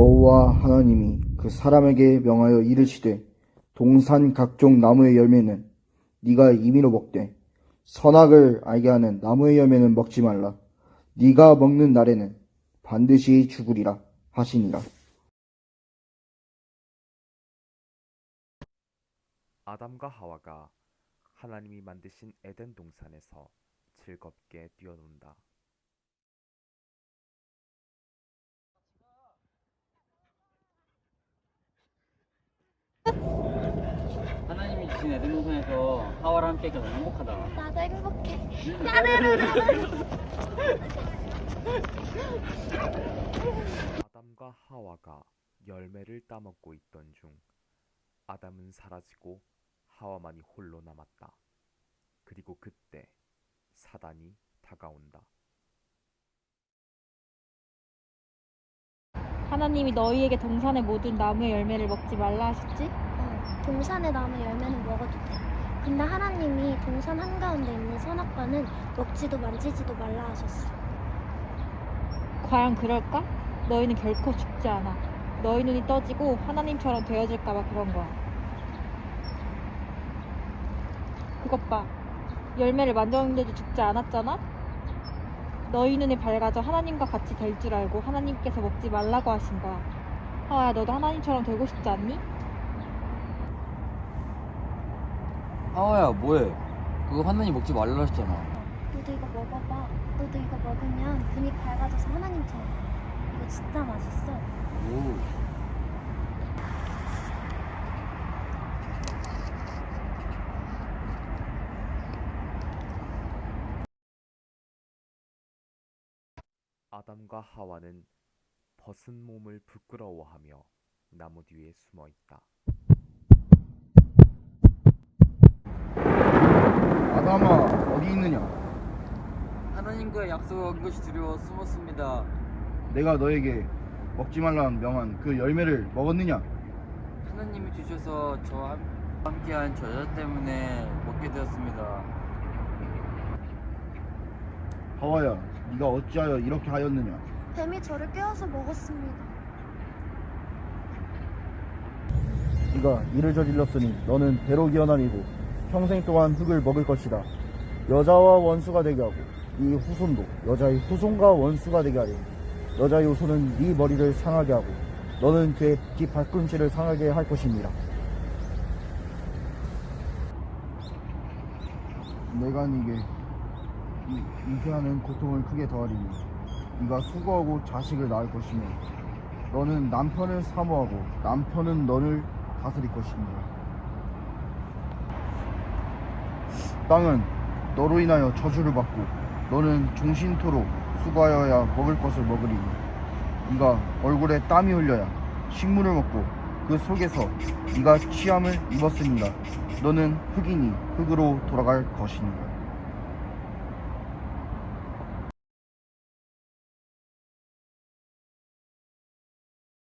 여호와 하나님이 그 사람에게 명하여 이르시되 동산 각종 나무의 열매는 네가 임의로 먹되 선악을 알게 하는 나무의 열매는 먹지 말라. 네가 먹는 날에는 반드시 죽으리라 하시니라. 아담과 하와가 하나님이 만드신 에덴 동산에서 즐겁게 뛰어논다. 하나님이 주신 에덴 동산에서 하와랑 함께 있어서 행복하다. 나도 행복해. 아담과 하와가 열매를 따먹고 있던 중 아담은 사라지고 하와만이 홀로 남았다. 그리고 그때 사단이 다가온다. 하나님이 너희에게 동산의 모든 나무의 열매를 먹지 말라 하셨지? 어, 동산의 나무 열매는 먹어도 돼. 근데 하나님이 동산 한가운데 있는 선악과는 먹지도 만지지도 말라 하셨어. 과연 그럴까? 너희는 결코 죽지 않아. 너희 눈이 떠지고 하나님처럼 되어질까봐 그런 거야. 그것 봐. 열매를 만졌는데도 죽지 않았잖아? 너희 눈이 밝아져 하나님과 같이 될 줄 알고 하나님께서 먹지 말라고 하신 거야. 하와야, 너도 하나님처럼 되고 싶지 않니? 하와야 뭐해? 그거 하나님 먹지 말라 했잖아. 너도 이거 먹어봐. 너도 이거 먹으면 눈이 밝아져서 하나님처럼 돼. 이거 진짜 맛있어. 오. 아담과 하와는 벗은 몸을 부끄러워하며 나무 뒤에 숨어 있다. 있느냐? 하나님과의 어긴 것이 두려워 숨었습니다. 내가 너에게 먹지 말라는 명한 그 열매를 먹었느냐? 하나님이 주셔서 저와 함- 함께한 저 여자 때문에 먹게 되었습니다. 하와야 네가 어찌하여 이렇게 하였느냐? 뱀이 저를 깨워서 먹었습니다. 네가 이를 저질렀으니 너는 대로 기어다니고 평생 동안 흙을 먹을 것이다. 여자와 원수가 되게 하고 네 후손도 여자의 후손과 원수가 되게 하리. 여자의 후손은 네 머리를 상하게 하고 너는 그의 뒤 발꿈치를 상하게 할 것입니다. 내가 네게 이- 잉태하는 고통을 크게 더하리니 네가 수고하고 자식을 낳을 것이며 너는 남편을 사모하고 남편은 너를 다스릴 것입니다. 땅은 너로 인하여 저주를 받고 너는 종신토록 수고하여야 먹을 것을 먹으리니 네가 얼굴에 땀이 흘려야 식물을 먹고 그 속에서 네가 취함을 입었습니다. 너는 흙이니 흙으로 돌아갈 것이니라.